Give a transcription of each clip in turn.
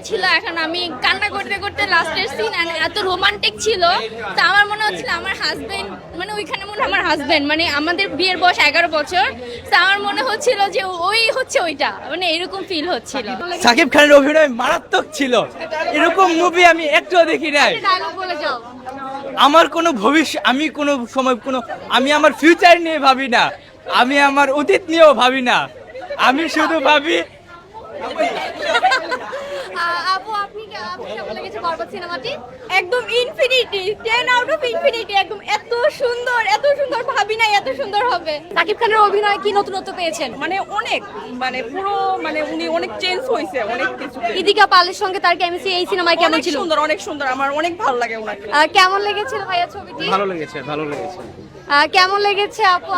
ছিল এখন আমি কান্না করতে করতে লাস্টের সিন এত রোমান্টিক ছিল তা আমার মনে হচ্ছিল আমার হাজবেন্ড মানে ওইখানে মনে আমার হাজবেন্ড মানে আমাদের বিয়ের বয়স এগারো বছর তা আমার মনে হচ্ছিল যে ওই হচ্ছে ওইটা মানে এরকম ফিল হচ্ছিল। সাকিব খানের অভিনয় মারাত্মক ছিল। এরকম মুভি আমি একটুও দেখি নাই। ডায়লগ বলে যাও। আমার কোনো ভবিষ্যৎ আমি কোনো সময় কোনো আমি আমার ফিউচার নিয়ে ভাবি না। আমি আমার অতীত নিয়েও ভাবি না। আমি শুধু ভাবি আ- আপু আপনি কে- আপনার লেগেছে সিনেমাটি? একদম infinity ten out of infinity একদম এত সুন্দর এত সুন্দর ভাবি নাই এত সুন্দর হবে। সাকিব খানের অভিনয় কি নতুনত্ব পেয়েছেন? মানে অনেক মানে পুরো মানে উনি অনেক চেঞ্জ হয়েছে অনেক কিছু ইদিকা পালের সঙ্গে তার কেমিস্ট্রি এই সিনেমায় কেমন ছিল? সুন্দর অনেক সুন্দর আমার অনেক ভালো লাগে ওনাকে। কেমন লেগেছিল ভাইয়া ছবিটি? ভালো লেগেছে ভালো লেগেছে। কেমন লেগেছে আপু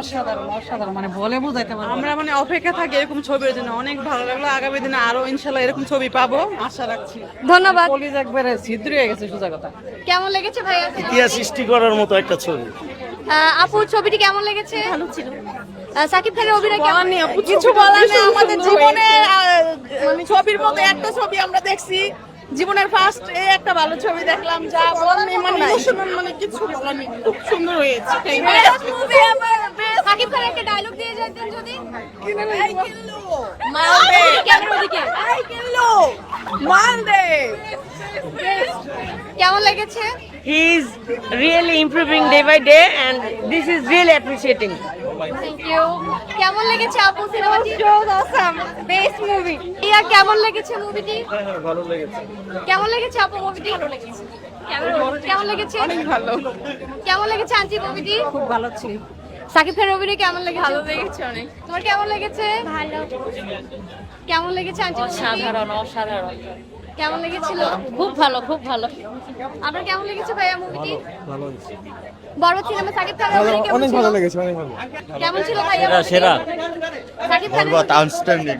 অসাধারণ অসাধারণ মানে বলে বোঝাইতে পারব আমরা মানে অপেক্ষা থাকি এরকম ছবির জন্য অনেক ভালো লাগল আগামী দিনে আরও ইনশাল্লাহ এরকম ছবি পাবো আশা রাখছি। ধন্যবাদ। কলিজ একবারে ছিদ্র হয়ে গেছে সোজা কথা কেমন লেগেছে ভাইয়া? ইতিহাস সৃষ্টি করার মতো একটা ছবি। আপু ছবিটি কেমন লেগেছে? ভালো ছিল। সাকিব খানের অভিনয় কেমন? কিছু বলার নেই আমাদের জীবনে মানে ছবির মতো একটা ছবি আমরা দেখছি। জীবনের ফার্স্ট এই একটা ভালো ছবি দেখলাম যা বলার নেই মানে ইমোশনাল মানে কিছু বলার নেই। খুব সুন্দর হয়েছে. সাকিব খানের একটা ডায়লগ দিয়ে যেতেন যদি? মালদে ক্যামেরার দিকে আই কিল্লো। মালদে কেমন লেগেছে? He is really improving day by day and this is really appreciating. Thank you কেমন লেগেছে আপু সিনেমাটি অসাম বেস্ট মুভি ইয়া কেমন লেগেছে মুভিটি ভালো লেগেছে। কেমন লেগেছে আপু মুভিটি ভালো লেগেছে। কেমন লেগেছে? অনেক ভালো। কেমন লেগেছে আন্টি মুভিটি খুব ভালো ছিল। সাকিব খানের অভিনয় কেমন লেগেছে? ভালো লেগেছে অনেক। তোমার কেমন লেগেছে? ভালো। কেমন লেগেছে আন্টি অসাধারণ অসাধারণ। কেমন লেগেছিল? খুব ভালো খুব ভালো। আপনার কেমন লেগেছে ভাইয়া মুভিটি ভালো লেগেছে। বরবাদ সিনেমা সাকিব খানের অভিনয় কেমন অনেক ভালো লেগেছে অনেক ভালো। কেমন ছিল ভাইয়া সেরা, সেরা। সাকিব খানের আউটস্ট্যান্ডিং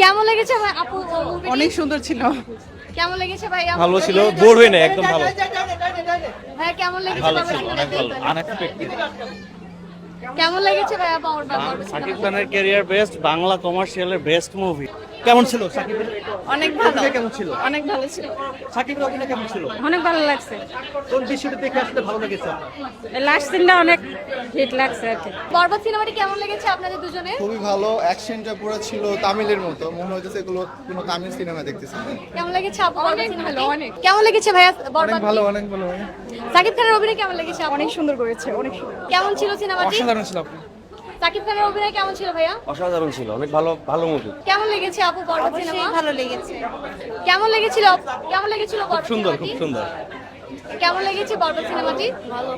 কেমন লেগেছে ভাই আপু মুভিটি অনেক সুন্দর ছিল। কেমন লেগেছে ভাইয়া ভালো ছিল বোর হই না একদম ভালো। ভাইয়া কেমন লেগেছে ভালো ছিল অনেক ভালো। আনএক্সপেক্টেড কেমন লেগেছে ভাইয়া পাওয়ার সিনেমাটি? খানের ক্যারিয়ার বেস্ট বাংলা কমার্শিয়ালের বেস্ট মুভি কেমন ছিল সাকিবের? অনেক ভালো। অভিনয় কেমন ছিল? অনেক ভালো ছিল। সাকিবের অভিনয় কেমন ছিল? অনেক ভালো লাগছে। কোন দৃশ্যটা দেখে আসলে ভালো লেগেছে লাস্ট সিনটা অনেক হিট লাগছে আর কি। বরবাদ সিনেমাটি কেমন লেগেছে আপনাদের দুজনে খুবই ভালো। অ্যাকশনটা পুরো ছিল তামিলের মতো। মনে হইতেছে এগুলো কোনো তামিল সিনেমা দেখতেছি কেমন লেগেছে আপু অনেক ভালো অনেক। কেমন লেগেছে ভাইয়া বরবাদ ভালো অনেক ভালো। সাকিব খানের অভিনয় কেমন লেগেছে অনেক সুন্দর করেছে অনেক সুন্দর। কেমন ছিল সিনেমাটি? অসাধারণ ছিল সাকিব খানের অভিনয় কেমন ছিল ভাইয়া? অসাধারণ ছিল অনেক ভালো ভালো মুভি কেমন লেগেছে আপু বরবাদ সিনেমা? ভালো লেগেছে। কেমন লেগেছিল কেমন লেগেছিল খুব সুন্দর খুব সুন্দর। কেমন লেগেছে বরবাদ সিনেমাটি? ভালো।